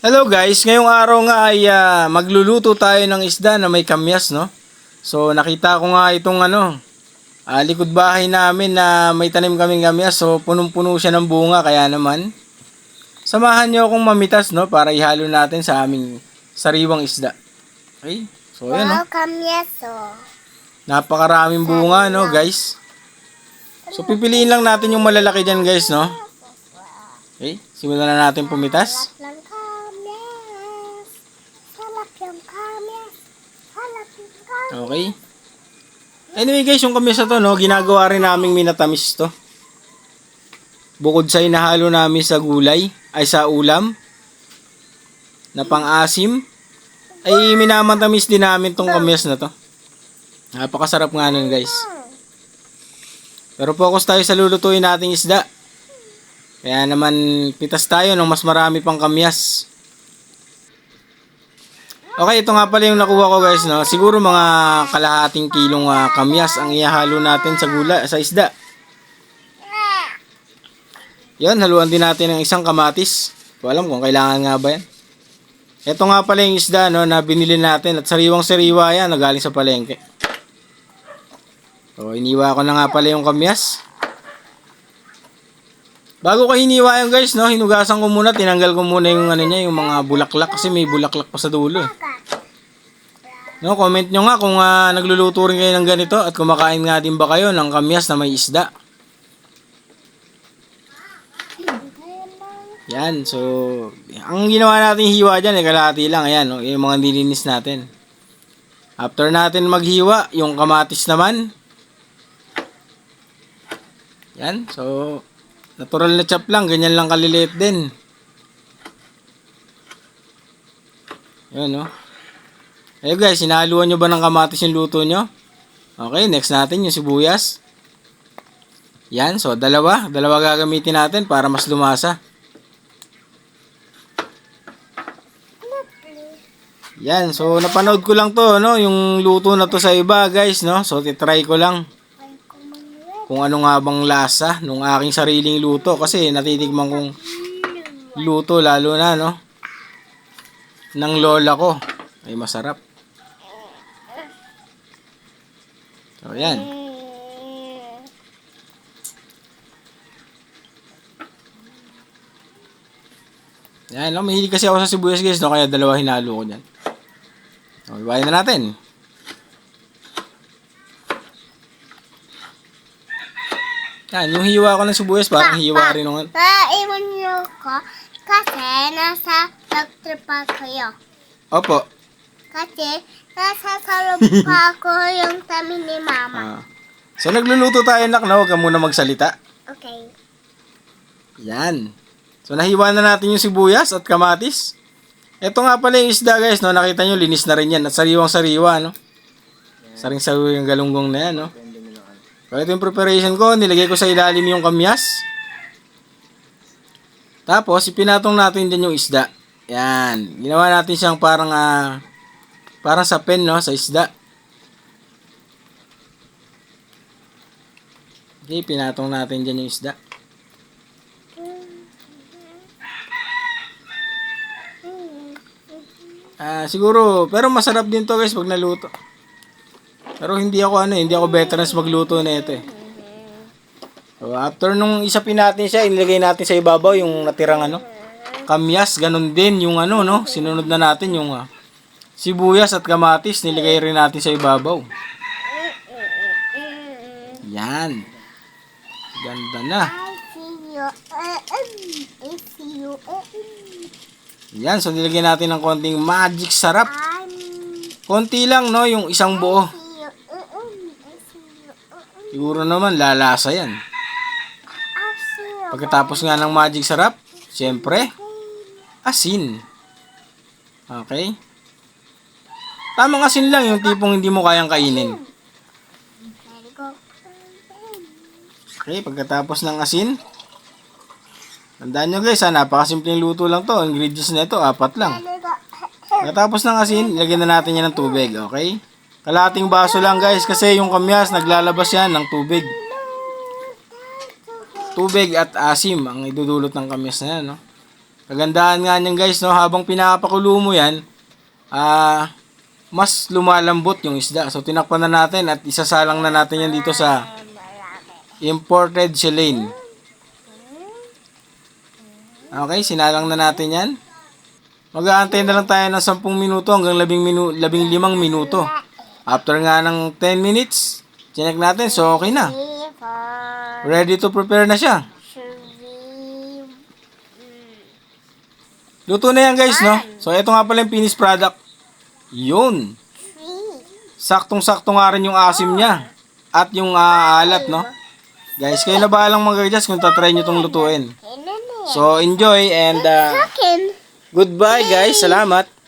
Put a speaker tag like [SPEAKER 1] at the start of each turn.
[SPEAKER 1] Hello guys, ngayong araw nga ay ah, magluluto tayo ng isda na may kamyas, no? So nakita ko nga itong ano, ah, likod bahay namin na may tanim kaming kamyas, so punong-puno siya ng bunga, kaya naman samahan niyo akong mamitas, no? Para ihalo natin sa aming sariwang isda. Okay? So yan, no?
[SPEAKER 2] Welcome, yeso.
[SPEAKER 1] Napakaraming bunga, no guys? So pipiliin lang natin yung malalaki dyan guys, no? Okay, simulan na natin pumitas.
[SPEAKER 2] Salak ng kamyas. Salak yung kamyas. Salak yung kamyas.
[SPEAKER 1] Okay. Anyway guys, yung kamis na to, no, ginagawa rin naming minatamis to. Bukod sa inahalo namin sa gulay, ay sa ulam, na pang-asim, ay minamatamis din namin tong kamis na to. Napakasarap nga nun guys. Pero focus tayo sa lulutuin nating isda. Kaya naman, pitas tayo ng mas marami pang kamyas. Okay, ito nga pala yung nakuha ko guys, no. Siguro mga kalahating kilong ah, kamyas ang ihahalo natin sa gula sa isda. Yan, haluan din natin ng isang kamatis. Ko alam kung kailangan nga ba yan. Ito nga pala yung isda no, na binili natin at sariwang sariwa yan na galing sa palengke. So, iniwa ko na nga pala yung kamyas. Bago ko hiniwa yung guys, no, hinugasan ko muna, tinanggal ko muna yung ano niya, yung mga bulaklak kasi may bulaklak pa sa dulo. Eh. No, comment nyo nga kung ah, nagluluto rin kayo ng ganito at kumakain nga din ba kayo ng kamyas na may isda. Yan, so ang ginawa natin hiwa dyan, eh, kalahati lang, ayan, no, yung mga nilinis natin. After natin maghiwa, yung kamatis naman. Yan, so natural na chop lang, ganyan lang kaliliit din. Yan, no. Ayun guys, sinahaluan nyo ba ng kamatis yung luto nyo? Okay, next natin yung sibuyas. Yan, so dalawa. Dalawa gagamitin natin para mas lumasa. Yan, so napanood ko lang to, no, yung luto na to sa iba, guys, no. So titry ko lang kung ano nga bang lasa nung aking sariling luto kasi natitikman kong luto lalo na, no, ng lola ko. Ay masarap. So yan. Yan, no, mahilig kasi ako sa sibuyas guys, no, kaya dalawa hinalo ko dyan. So, ibayin na natin. Yan, yung hiwa ko ng sibuyas, parang hiwa rin ng...
[SPEAKER 2] Naiwan niyo ko kasi nasa nagtripa kayo.
[SPEAKER 1] Opo.
[SPEAKER 2] Kasi nasa salub pa ako yung tami ni mama.
[SPEAKER 1] Ah. So, nagluluto tayo, nak, na huwag ka muna magsalita.
[SPEAKER 2] Okay.
[SPEAKER 1] Yan. So, nahiwa na natin yung sibuyas at kamatis. Ito nga pala yung isda, guys, no? Nakita nyo, linis na rin yan. At sariwang-sariwa, no? Saring-sariwa yung galunggong na yan, no? So, ito yung preparation ko. Nilagay ko sa ilalim yung kamyas. Tapos, ipinatong natin din yung isda. Yan. Ginawa natin siyang parang, ah, parang sa pen, no? Sa isda. Okay, pinatong natin dyan yung isda. Ah, siguro, pero masarap din to guys pag naluto. Pero hindi ako ano, hindi ako veteran sa magluto na ito eh. So, after nung isapin natin siya, inilagay natin sa ibabaw yung natirang ano, kamyas, ganun din yung ano, no, sinunod na natin yung ah, sibuyas at kamatis, nilagay rin natin sa ibabaw. Yan. Ganda na. Yan, so nilagyan natin ng konting magic sarap. Konti lang, no, yung isang buo. Siguro naman, lalasa yan. Pagkatapos nga ng magic sarap, siyempre, asin. Okay? Tamang asin lang, yung tipong hindi mo kayang kainin. Okay, pagkatapos ng asin, tandaan nyo guys, ha, napakasimpleng luto lang to. Ingredients na ito, apat lang. Pagkatapos ng asin, ilagyan na natin yan ng tubig, okay? Kalating baso lang guys, kasi yung kamyas, naglalabas yan ng tubig. Tubig at asim ang idudulot ng kamyas na yan, no? Kagandahan nga niyan guys, no, habang pinapakulo mo yan, ah, mas lumalambot yung isda. So, tinakpan na natin at isasalang na natin yan dito sa imported shellane. Okay, sinalang na natin yan. Mag-aantay na lang tayo ng 10 minuto hanggang 10 minu 15 minuto. After nga ng 10 minutes, chinek natin, so okay na. Ready to prepare na siya. Luto na yan guys, no? So, ito nga pala yung finished product. Yun. Saktong-sakto nga rin yung asim niya. At yung ah, alat, no? Guys, kayo na bahalang mag-adjust kung tatry nyo itong lutuin. So, enjoy and uh, goodbye guys. Salamat.